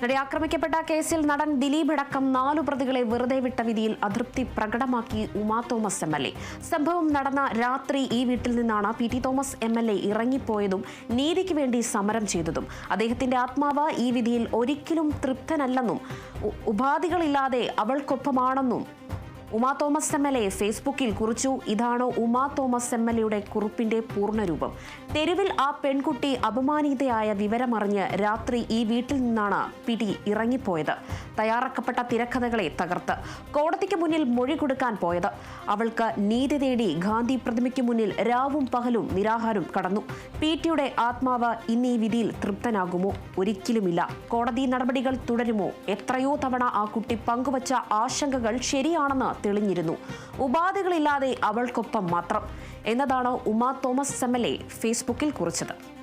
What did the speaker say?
നടി ആക്രമിക്കപ്പെട്ട കേസിൽ നടൻ ദിലീപ് അടക്കം നാലു പ്രതികളെ വെറുതെ വിട്ട വിധിയിൽ അതൃപ്തി പ്രകടമാക്കി Uma Thomas M L A. സംഭവം നടന്ന രാത്രി ഈ വീട്ടിൽ നിന്നാണ് P T Thomas M L A ഇറങ്ങിപ്പോയതും നീതിക്ക് വേണ്ടി സമരം ചെയ്തതും. അദ്ദേഹത്തിന്റെ ആത്മാവ് ഈ വിധിയിൽ ഒരിക്കലും തൃപ്തനല്ലെന്നും ഉപാധികളില്ലാതെ അവൾക്കൊപ്പമാണെന്നും Uma Thomas M L A ഫേസ്ബുക്കിൽ കുറിച്ചു. ഇതാണ് ഉമാ തോമസ് എം എൽ എയുടെ കുറിപ്പിന്റെ പൂർണരൂപം. തെരുവിൽ ആ പെൺകുട്ടി അപമാനിതയായ വിവരമറിഞ്ഞ് രാത്രി ഈ വീട്ടിൽ നിന്നാണ് പിടി ഇറങ്ങിപ്പോയത്. തയ്യാറാക്കപ്പെട്ട തിരക്കഥകളെ തകർത്ത്. കോടതിക്ക് മുന്നിൽ മൊഴി കൊടുക്കാൻ പോയത്. അവൾക്ക് നീതി തേടി ഗാന്ധി പ്രതിമയ്ക്ക് മുന്നിൽ രാവും പകലും നിരാഹാരം കടന്നു. പി ടിയുടെ ആത്മാവ് ഇന്ന് ഈ വിധിയിൽ തൃപ്തനാകുമോ? ഒരിക്കലുമില്ല. കോടതി നടപടികൾ തുടരുമോ? എത്രയോ തവണ ആ കുട്ടി പങ്കുവച്ച ആശങ്കകൾ ശരിയാണെന്ന് തെളിഞ്ഞിരുന്നു. ഉപാധികളില്ലാതെ അവൾക്കൊപ്പം മാത്രം. എന്നതാണ് ഉമാ തോമസ് എം ഫേസ്ബുക്കിൽ കുറിച്ചത്.